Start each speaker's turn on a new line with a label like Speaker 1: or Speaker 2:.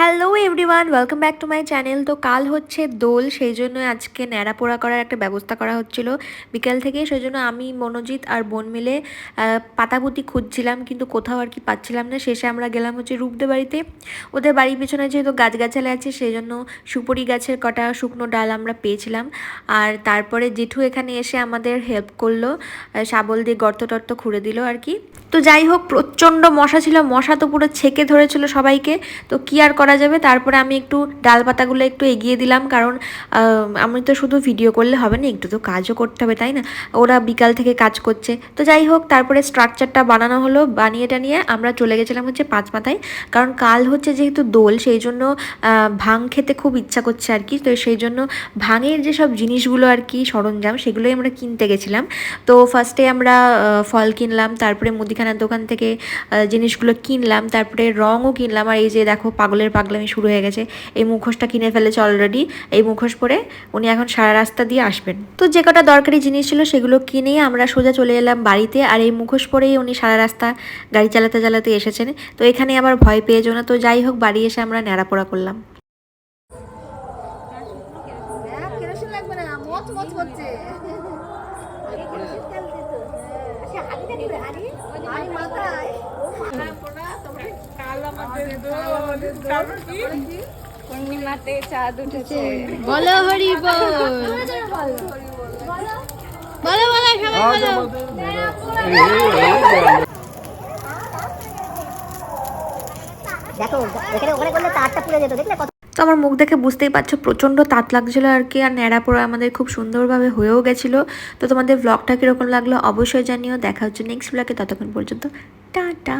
Speaker 1: Hello everyone welcome back to my channel তো কাল হচ্ছে দোল সেই জন্য আজকে ন্যাড়া পোড়া করার একটা ব্যবস্থা করা হচ্ছিল। বিকেল থেকে সেই জন্য আমি মনোজিৎ আর বোন মিলে আহ, পাতাপুতি খুঁজছিলাম কিন্তু কোথাও আর কি পাচ্ছিলাম না। শেষে আমরা গেলাম হচ্ছে রূপদে বাড়িতে ওদের বাড়ির পেছনে যেহেতু গাছগাছালি আছে সেই জন্য সুপুরি গাছের কটা শুকনো ডাল আমরা পেয়েছিলাম। আর তারপরে জেঠু এখানে এসে আমাদের হেল্প করল শাবল দিয়ে গর্ত টর্ত খুঁড়ে দিল আর কি। তো যাই হোক প্রচণ্ড মশা ছিল। মশা তো পুরো ছেঁকে ধরেছিল সবাইকে। তো কি আর করা যাবে। তারপরে আমি একটু ডাল পাতাগুলো একটু এগিয়ে দিলাম কারণ আমি তো শুধু ভিডিও করলে হবে না, একটু তো কাজও করতে হবে, তাই না? ওরা বিকাল থেকে কাজ করছে। তো যাই হোক, তারপরে স্ট্রাকচারটা বানানো হলো, বানিয়ে টানিয়ে আমরা চলে গেছিলাম হচ্ছে পাঁচ মাথায়। কারণ কাল হচ্ছে যেহেতু দোল, সেই জন্য ভাং খেতে খুব ইচ্ছা করছে আর কি। তো সেই জন্য ভাঙের যেসব জিনিসগুলো আর কি সরঞ্জাম, সেগুলোই আমরা কিনতে গেছিলাম। তো ফার্স্টে আমরা ফল কিনলাম, তারপরে মুদিখানার দোকান থেকে জিনিসগুলো কিনলাম, তারপরে রঙও কিনলাম। আর এই যে দেখো, পাগলের পাগলামি শুরু হয়ে গেছে। এই মুখোশটা কিনে ফেলেছে অলরেডি এই মুখোশ পরে উনি এখন সারা রাস্তা দিয়ে আসবেন। তো যে কটা দরকারি জিনিস ছিল সেগুলো কিনে আমরা সোজা চলে এলাম বাড়িতে। আর এই মুখোশ পরেই উনি সারা রাস্তা গাড়ি চালাতে চালাতে এসেছেন। তো এখানে আবার ভয় পেয়ে না? তো যাই হোক বাড়ি এসে আমরা ন্যাড়াপোড়া করলাম।
Speaker 2: হ্যাঁ,
Speaker 3: পূর্ণিমাতে চাঁদ উঠেছে
Speaker 4: বলো হরি বল। বলো বলো সবাই বলো।
Speaker 2: দেখো এখানে ওখানে করলে তারটা পুড়ে যেত দেখলে কত
Speaker 1: তো আমার মুখ দেখে বুঝতেই পারছ প্রচণ্ড তাত লাগছিল আর কি আর ন্যাড়া পোড়া আমাদের খুব সুন্দরভাবে হয়েও গেছিল। তো তোমাদের ব্লগটা কীরকম লাগল অবশ্যই জানিও দেখা হচ্ছে নেক্সট ব্লগে ততক্ষণ পর্যন্ত টাটা।